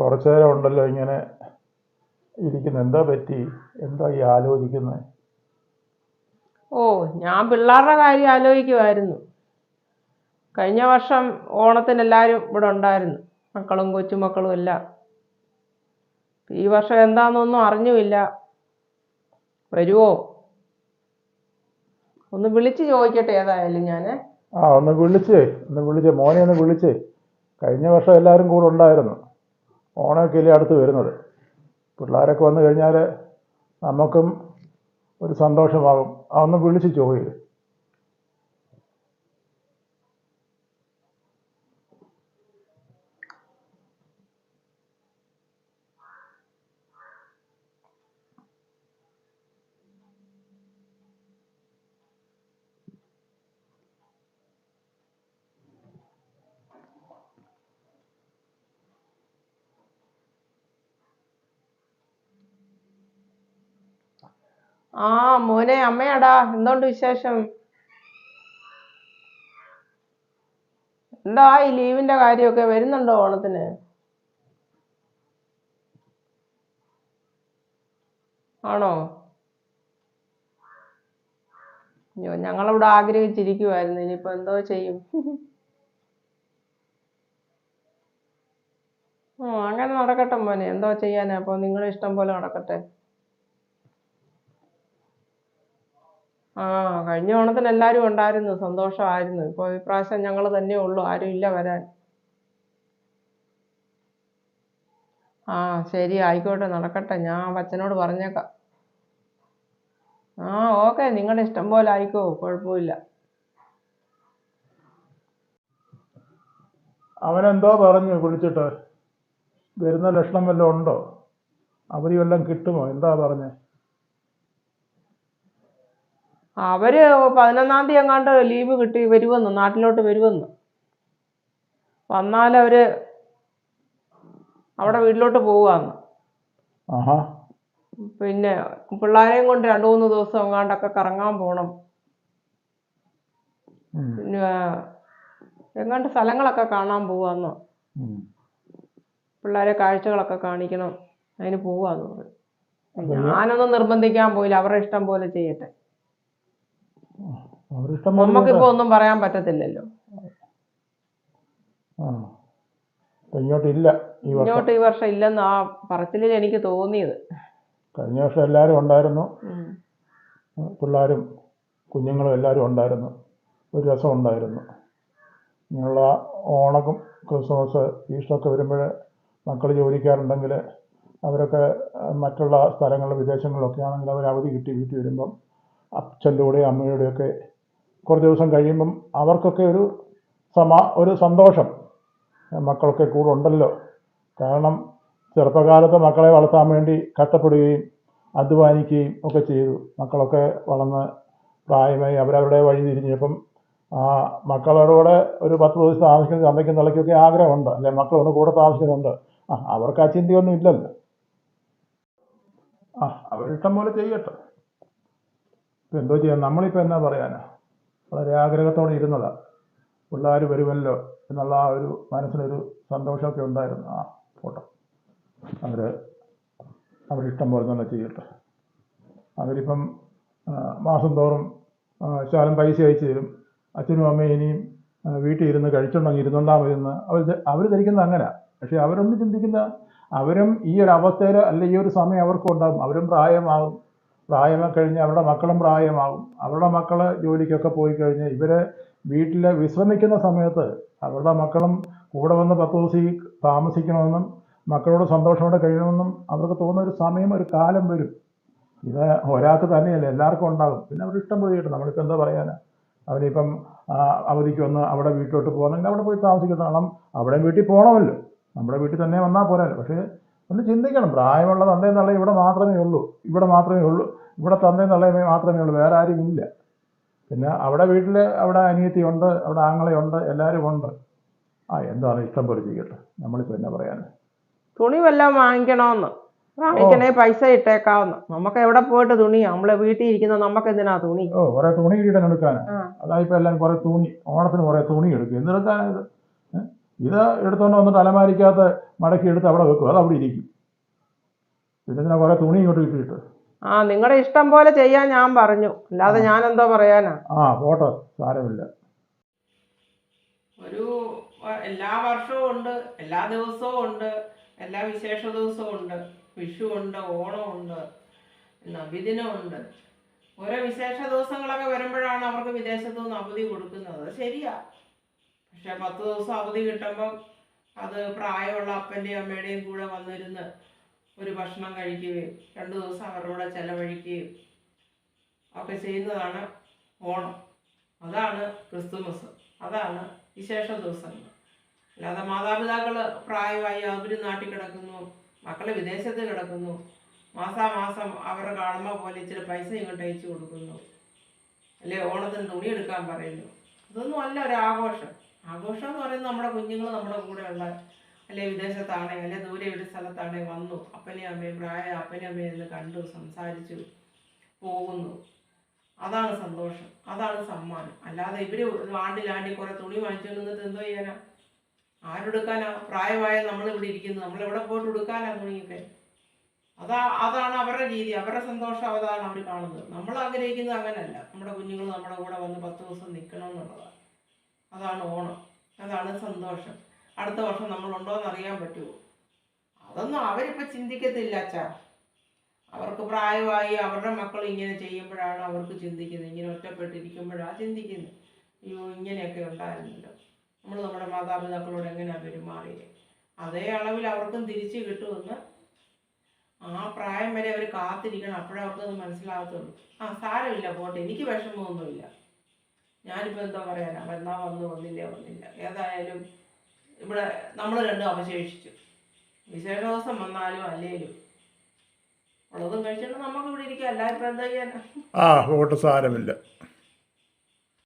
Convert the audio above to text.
കുറച്ചു നേരം ഉണ്ടല്ലോ ഇങ്ങനെ ഇരിക്കുന്ന. എന്താ പറ്റി? എന്താ ഈ ആലോചിക്കുന്നത് ഓ ഞാൻ പിള്ളേരുടെ കാര്യം ആലോചിക്കുമായിരുന്നു കഴിഞ്ഞ വർഷം ഓണത്തിന് എല്ലാവരും ഇവിടെ ഉണ്ടായിരുന്നു. മക്കളും കൊച്ചുമക്കളും എല്ലാം. ഈ വർഷം എന്താണെന്നൊന്നും അറിഞ്ഞുമില്ല. വരുമോ ഒന്ന് വിളിച്ച് ചോദിക്കട്ടെ ഏതായാലും ഞാൻ ആ ഒന്ന് വിളിച്ചേ. ഒന്ന് വിളിച്ചേ. മോനെ ഒന്ന് വിളിച്ചേ. കഴിഞ്ഞ വർഷം എല്ലാവരും കൂടെ ഉണ്ടായിരുന്നു. ഓണമൊക്കെ അല്ലേ അടുത്ത് വരുന്നത്. പിള്ളേരൊക്കെ വന്നു കഴിഞ്ഞാൽ നമുക്കും ഒരു സന്തോഷമാകും. അതൊന്ന് വിളിച്ച് ചോദിക്കും. ആ മോനെ അമ്മയാടാ. എന്തുണ്ട് വിശേഷം? എന്താ ഈ ലീവിന്റെ കാര്യമൊക്കെ? വരുന്നുണ്ടോ ഓണത്തിന്? ആണോ? അയ്യോ ഞങ്ങളവിടെ ആഗ്രഹിച്ചിരിക്കുവായിരുന്നു. ഇനിയിപ്പോ എന്തോ ചെയ്യും. അങ്ങനെ നടക്കട്ടെ മോനെ. എന്തോ ചെയ്യാനാ? അപ്പൊ നിങ്ങളെ ഇഷ്ടം പോലെ നടക്കട്ടെ. ആ കഴിഞ്ഞ ഓണത്തിന് എല്ലാവരും ഉണ്ടായിരുന്നു. സന്തോഷമായിരുന്നു. ഇപ്പോൾ ഇപ്രാവശ്യം ഞങ്ങൾ തന്നെ ഉള്ളൂ. ആരും ഇല്ല വരാൻ. ആ ശരി. ആയിക്കോട്ടെ. നടക്കട്ടെ. ഞാൻ അച്ഛനോട് പറഞ്ഞേക്കാം. ആ ഓക്കെ. നിങ്ങളുടെ ഇഷ്ടം പോലെ ആയിക്കോ. കുഴപ്പമില്ല. അവനെന്തോ പറഞ്ഞു വിളിച്ചിട്ട് വരുന്ന ലക്ഷണം വല്ലതും ഉണ്ടോ? അവധി വല്ലതും കിട്ടുമോ? എന്താ പറഞ്ഞേ? അവർ പതിനൊന്നാം തീയതി എങ്ങാണ്ട് ലീവ് കിട്ടി വരുമെന്ന് നാട്ടിലോട്ട് വരുമെന്ന് വന്നാലവര് അവിടെ വീട്ടിലോട്ട് പോവാന്ന് പിന്നെ പിള്ളേരെയും കൊണ്ട് രണ്ടു മൂന്ന് ദിവസം എങ്ങാണ്ടൊക്കെ കറങ്ങാൻ പോണം. പിന്നെ എങ്ങാണ്ട് സ്ഥലങ്ങളൊക്കെ കാണാൻ പോവാന്ന്. പിള്ളേരെ കാഴ്ചകളൊക്കെ കാണിക്കണം. അതിന് പോവാന്ന് പറഞ്ഞു ഞാനൊന്നും നിർബന്ധിക്കാൻ പോയില്ല. അവരുടെ ഇഷ്ടം പോലെ ചെയ്യട്ടെ. നമുക്കിപ്പോ ഒന്നും പറയാൻ പറ്റത്തില്ലല്ലോ. ആ. ഇല്ല ഇങ്ങോട്ട് ഈ വർഷം ഇല്ലെന്ന് ആ പറച്ചിലിൽ എനിക്ക് തോന്നിയത്. കഴിഞ്ഞ വർഷം എല്ലാവരും ഉണ്ടായിരുന്നു. പിള്ളേരും കുഞ്ഞുങ്ങളും എല്ലാവരും ഉണ്ടായിരുന്നു. ഒരു രസം ഉണ്ടായിരുന്നു. ഇങ്ങനെയുള്ള ഓണക്കും ക്രിസ്മസ് ഈസ്റ്ററൊക്കെ വരുമ്പോൾ മക്കൾ ജോലിക്കാരുണ്ടെങ്കിൽ അവരൊക്കെ മറ്റുള്ള സ്ഥലങ്ങളിൽ വിദേശങ്ങളിലൊക്കെ ആണെങ്കിൽ അവർ അവധി കിട്ടി വീട്ടിൽ വരുമ്പം അച്ഛന്റെ കൂടെയും അമ്മയുടെയും ഒക്കെ കുറച്ച് ദിവസം കഴിയുമ്പം അവർക്കൊക്കെ ഒരു സമാ ഒരു സന്തോഷം. മക്കളൊക്കെ കൂടെ ഉണ്ടല്ലോ കാരണം ചെറുപ്പകാലത്ത് മക്കളെ വളർത്താൻ വേണ്ടി കഷ്ടപ്പെടുകയും അധ്വാനിക്കുകയും ഒക്കെ ചെയ്തു. മക്കളൊക്കെ വളർന്ന് പ്രായമായി അവരവരുടെ വഴി തിരിഞ്ഞപ്പം ആ മക്കളോടുകൂടെ ഒരു പത്ത് ദിവസം താമസിക്കുന്ന അമ്മയ്ക്കും തളയ്ക്കൊക്കെ ആഗ്രഹമുണ്ട്. അല്ലെ മക്കളൊന്ന് കൂടെ താമസിക്കുന്നുണ്ട്. ആ അവർക്ക് ആ ചിന്തയൊന്നും ഇല്ലല്ലോ. ആ അവരിഷ്ടം പോലെ ചെയ്യട്ടെ. ഇപ്പം എന്തോ ചെയ്യാം? നമ്മളിപ്പോൾ എന്നാ പറയാനാ? വളരെ ആഗ്രഹത്തോടെ ഇരുന്നതാ. പിള്ളേർ വരുമല്ലോ എന്നുള്ള ആ ഒരു മനസ്സിനൊരു സന്തോഷമൊക്കെ ഉണ്ടായിരുന്നു ആ ഫോട്ടോ. അവർ അവരിഷ്ടം പോലെ തന്നെ ചെയ്യട്ടെ. അവരിപ്പം മാസം തോറും ശാലം പൈസ അയച്ചു തരും. അച്ഛനും അമ്മയും ഇനിയും വീട്ടിൽ ഇരുന്ന് കഴിച്ചുണ്ടെങ്കിൽ ഇരുന്നുണ്ടാ മതി എന്ന് അവർ അവർ ധരിക്കുന്നത് അങ്ങനെ. പക്ഷേ അവരൊന്നും ചിന്തിക്കുന്ന അവരും ഈ ഒരു അവസ്ഥയിൽ അല്ല ഈ ഒരു സമയം അവർക്കും ഉണ്ടാകും അവരും പ്രായമാകും പ്രായമൊക്കെ കഴിഞ്ഞ് അവരുടെ മക്കളും പ്രായമാകും. അവരുടെ മക്കൾ ജോലിക്കൊക്കെ പോയി കഴിഞ്ഞ് ഇവർ വീട്ടിൽ വിശ്രമിക്കുന്ന സമയത്ത് അവരുടെ മക്കളും കൂടെ വന്ന് പത്ത് ദിവസം താമസിക്കണമെന്നും മക്കളോട് സന്തോഷത്തോടെ കഴിയണമെന്നും അവർക്ക് തോന്നുന്ന ഒരു സമയം ഒരു കാലം വരും. ഇത് ഒരാൾക്ക് തന്നെയല്ല എല്ലാവർക്കും ഉണ്ടാകും. പിന്നെ അവർ ഇഷ്ടം പോലെ ചെയ്യട്ടെ നമ്മളിപ്പോൾ എന്താ പറയാനാ? അവരിപ്പം അവധിക്ക് വന്ന് അവിടെ വീട്ടിലോട്ട് പോകുന്നെങ്കിൽ അവിടെ പോയി താമസിക്കുന്ന കാരണം അവിടെ വീട്ടിൽ പോകണമല്ലോ നമ്മുടെ വീട്ടിൽ തന്നെ വന്നാൽ പോരാല്ലോ പക്ഷേ ഒന്ന് ചിന്തിക്കണം. പ്രായമുള്ള തന്തയും തള്ളയും ഇവിടെ മാത്രമേ ഉള്ളൂ. ഇവിടെ മാത്രമേ ഉള്ളൂ. ഇവിടെ തന്തയും മാത്രമേ ഉള്ളൂ. വേറെ ആരും ഇല്ല. പിന്നെ അവിടെ വീട്ടിൽ അവിടെ അനിയത്തിയുണ്ട് അവിടെ ആങ്ങളയുണ്ട് എല്ലാവരും ഉണ്ട്. ആ എന്താണ് ഇഷ്ടം പോലെ ചെയ്യട്ടെ? നമ്മളിപ്പോൾ എന്നാ പറയാൻ തുണി വല്ലതും വാങ്ങിക്കണമെന്ന് വാങ്ങിക്കണേ പൈസ ഇട്ടേക്കാവുന്ന. നമുക്ക് എവിടെ പോയിട്ട് തുണി? നമ്മളെ വീട്ടിൽ ഇരിക്കുന്ന നമുക്ക് എന്തിനാ തുണി? ഓ കുറെ തുണി കിട്ടാൻ എടുക്കാനാ. ആ. അതായിപ്പോൾ എല്ലാം കുറെ തുണി ഓണത്തിന് കുറെ തുണി എടുക്കും. എന്തെടുക്കാനാ ഇത്? എടുത്തോണ്ട് വന്ന് തലമാരിക്കാത്ത വന്നിട്ട് അലമാരിക്കകത്ത് മടക്കി എടുത്ത് അവിടെ വെക്കും. അത് അവിടെ ഇരിക്കും. പിന്നെ കുറെ തുണി ഇങ്ങോട്ട് കിട്ടിയിട്ട്? ആ നിങ്ങളുടെ ഇഷ്ടം പോലെ ചെയ്യാൻ ഞാൻ പറഞ്ഞു. അല്ലാതെ ഞാൻ എന്തോ പറയാനാ? ആ പോട്ടെ സാരമില്ല. ഒരു എല്ലാ വർഷവും ഉണ്ട് എല്ലാ ദിവസവും ഉണ്ട് എല്ലാ വിശേഷ ദിവസവും ഉണ്ട്. വിഷു ഉണ്ട് ഓണം ഉണ്ട് നബിദിനം ഉണ്ട്. ഓരോ വിശേഷ ദിവസങ്ങളൊക്കെ വരുമ്പോഴാണ് അവർക്ക് വിദേശത്തു നിന്ന് അവധി കൊടുക്കുന്നത്. ശരിയാ. പക്ഷെ പത്ത് ദിവസം അവധി കിട്ടുമ്പം അത് പ്രായമുള്ള അപ്പന്റെയും അമ്മയുടെയും കൂടെ വന്നിരുന്ന് ഒരു ഭക്ഷണം കഴിക്കുകയും രണ്ട് ദിവസം അവരുടെ കൂടെ ചെലവഴിക്കുകയും ഒക്കെ ചെയ്യുന്നതാണ് ഓണം. അതാണ് ക്രിസ്തുമസ്. അതാണ് വിശേഷ ദിവസങ്ങൾ. അല്ലാതെ മാതാപിതാക്കൾ പ്രായമായി അവർ നാട്ടിൽ കിടക്കുന്നു മക്കൾ വിദേശത്ത് കിടക്കുന്നു മാസാമാസം അവരുടെ കാണുമ്പോൾ പോലെ ഇച്ചിരി പൈസ ഇങ്ങോട്ട് അയച്ചു കൊടുക്കുന്നു. അല്ലെ? ഓണത്തിന് തുണി എടുക്കാൻ പറയുന്നു. ഇതൊന്നും അല്ല ഒരു ആഘോഷം. ആഘോഷം എന്ന് പറയുന്നത് നമ്മുടെ കുഞ്ഞുങ്ങൾ നമ്മുടെ കൂടെയുള്ള അല്ലെ വിദേശത്താണ് അല്ലെ ദൂരെ ഒരു സ്ഥലത്താണെ വന്നു. അപ്പനെയും അമ്മയും പ്രായ അമ്മയും എല്ലാം കണ്ടു സംസാരിച്ചു പോകുന്നു. അതാണ് സന്തോഷം. അതാണ് സമ്മാനം. അല്ലാതെ ഇവർ ആണ്ടിലാണ്ടി കുറെ തുണി വാങ്ങിച്ചുകൊണ്ട് നിന്നിട്ട് എന്തോ ചെയ്യാനാ? ആരെടുക്കാനാ? പ്രായമായ നമ്മൾ ഇവിടെ ഇരിക്കുന്നത് നമ്മൾ എവിടെ പോയിട്ട് എടുക്കാനാ തുണിയൊക്കെ? അതാ അതാണ് അവരുടെ രീതി. അവരുടെ സന്തോഷം അതാണ് അവർ കാണുന്നത്. നമ്മൾ ആഗ്രഹിക്കുന്നത് അങ്ങനല്ല. നമ്മുടെ കുഞ്ഞുങ്ങൾ നമ്മുടെ കൂടെ വന്ന് പത്ത് ദിവസം നിൽക്കണം എന്നുള്ളതാണ്. അതാണ് ഓണം. അതാണ് സന്തോഷം. അടുത്ത വർഷം നമ്മളുണ്ടോ എന്ന് അറിയാൻ പറ്റുമോ അതൊന്നും അവരിപ്പോൾ ചിന്തിക്കത്തില്ല അച്ഛാ. അവർക്ക് പ്രായമായി അവരുടെ മക്കൾ ഇങ്ങനെ ചെയ്യുമ്പോഴാണ് അവർക്ക് ചിന്തിക്കുന്നത്. ഇങ്ങനെ ഒറ്റപ്പെട്ടിരിക്കുമ്പോഴാണ് ചിന്തിക്കുന്നത്. അയ്യോ ഇങ്ങനെയൊക്കെ ഉണ്ടായിരുന്നല്ലോ. നമ്മൾ നമ്മുടെ മാതാപിതാക്കളോട് എങ്ങനെയാണ് പെരുമാറിയത്? അതേ അളവിൽ അവർക്കും തിരിച്ചു കിട്ടുമെന്ന് ആ പ്രായം വരെ അവർ കാത്തിരിക്കണം. അപ്പോഴേ അവർക്കത് മനസ്സിലാകത്തുള്ളൂ. ആ സാരമില്ല പോട്ടെ. എനിക്ക് വിഷമമൊന്നുമില്ല. ഞാനിപ്പോൾ എന്താ പറയാനാ? വന്നാൽ വന്നു വന്നില്ല വന്നില്ല. ഏതായാലും ഇവിടെ നമ്മൾ രണ്ടും അവശേഷിച്ചു വിശേഷ ദിവസം വന്നാലും അല്ലേലും. ഉള്ളതും കഴിച്ചിട്ട് നമുക്ക് ഇവിടെ ഇരിക്കാം. എല്ലാവരും എന്താ ചെയ്യാനാ ആ ഓട്ട് സാരമില്ല.